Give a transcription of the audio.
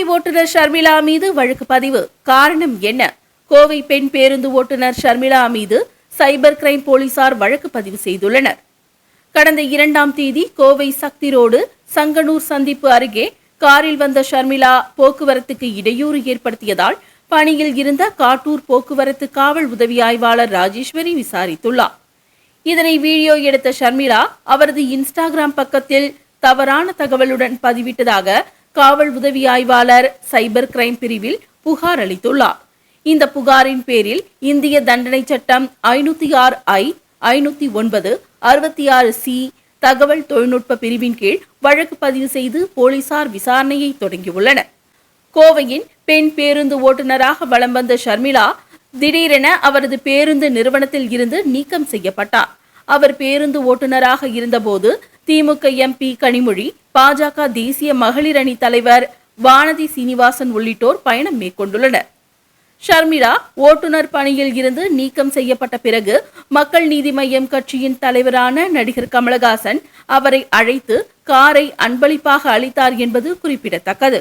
கோவை ஓட்டுநர் ஷர்மிளா மீது வழக்கு பதிவு. காரணம் என்ன? கோவை பெண் பேருந்து ஓட்டுநர் ஷர்மிளா மீது சைபர் கிரைம் போலீசார் வழக்கு பதிவு செய்துள்ளனர். கடந்த இரண்டாம் தேதி கோவை சக்தி ரோடு சங்கனூர் சந்திப்பு அருகே காரில் வந்த ஷர்மிளா போக்குவரத்துக்கு இடையூறு ஏற்படுத்தியதால் பணியில் இருந்த காட்டூர் போக்குவரத்து காவல் உதவி ஆய்வாளர் ராஜேஸ்வரி விசாரித்துள்ளார். இதனை வீடியோ எடுத்த ஷர்மிளா அவரது இன்ஸ்டாகிராம் பக்கத்தில் தவறான தகவலுடன் பதிவிட்டதாக காவல் உதவி ஆய்வாளர் சைபர் கிரைம் பிரிவில் புகார் அளித்துள்ளார். இந்த புகாரின் பேரில் இந்திய தண்டனை சட்டம் ஐநூத்தி ஆறு ஐ ஐநூத்தி ஒன்பது அறுபத்தி ஆறு சி தகவல் தொழில்நுட்ப பிரிவின் கீழ் வழக்கு பதிவு செய்து போலீசார் விசாரணையை தொடங்கியுள்ளனர். கோவையின் பெண் பேருந்து ஓட்டுநராக வலம் வந்த ஷர்மிளா திடீரென அவரது பேருந்து நிறுவனத்தில் இருந்து நீக்கம் செய்யப்பட்டார். அவர் பேருந்து ஓட்டுநராக இருந்தபோது திமுக எம்பி கனிமொழி பாஜக தேசிய மகளிர் அணி தலைவர் வானதி சீனிவாசன் உள்ளிட்டோர் பயணம் மேற்கொண்டுள்ளனர். ஷர்மிளா ஓட்டுநர் பணியில் இருந்து நீக்கம் செய்யப்பட்ட பிறகு மக்கள் நீதி மய்யம் கட்சியின் தலைவரான நடிகர் கமலஹாசன் அவரை அழைத்து காரை அன்பளிப்பாக அளித்தார் என்பது குறிப்பிடத்தக்கது.